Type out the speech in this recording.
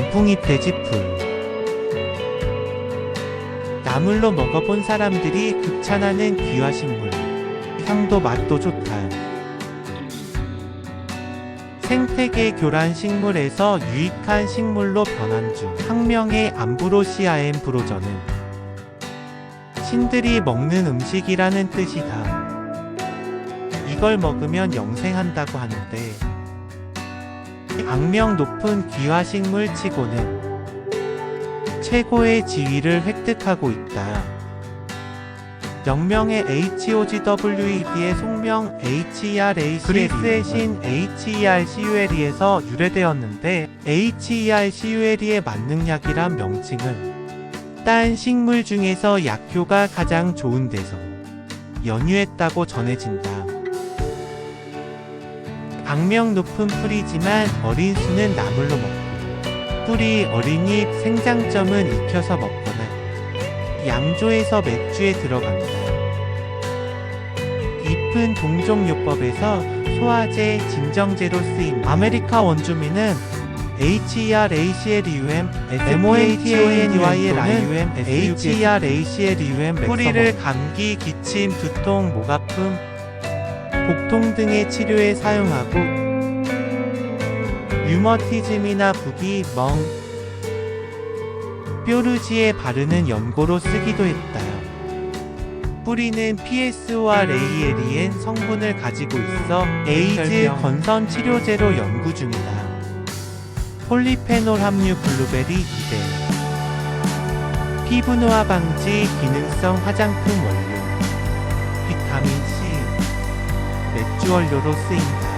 단풍잎 돼지풀. 나물로 먹어본 사람들이 극찬하는 귀화식물. 향도 맛도 좋다. 생태계 교란 식물에서 유익한 식물로 변한 중 학명의 암브로시아엠 브로저는 신들이 먹는 음식이라는 뜻이다. 이걸 먹으면 영생한다고 하는데 악명 높은 귀화식물 치고는 최고의 지위를 획득하고 있다. 영명의 HOGWED의 속명 HERACL이 그리스의 신 HERCUL에서 유래되었는데 HERCUL의 만능약이란 명칭은 딴 식물 중에서 약효가 가장 좋은 데서 연유했다고 전해진다. 악명 높은 풀이지만 어린 수는 나물로 먹고 뿌리 어린 잎 생장점은 익혀서 먹거나 양조에서 맥주에 들어간다. 잎은 동종요법에서 소화제, 진정제로 쓰임. 아메리카 원주민은 HERACLUM, MOHANYLIUM, HERACLUM 뿌리를 감기, 기침, 두통, 목 아픔, 복통 등의 치료에 사용하고 류머티즘이나 부기, 멍, 뾰루지에 바르는 연고로 쓰기도 했다. 뿌리는 PS와 레이에리엔 성분을 가지고 있어 에이즈 건선 치료제로 연구 중이다. 폴리페놀 함유 블루베리 2배 피부 노화 방지 기능성 화장품 원료 비타민 C 맥주 원료로 쓰인다.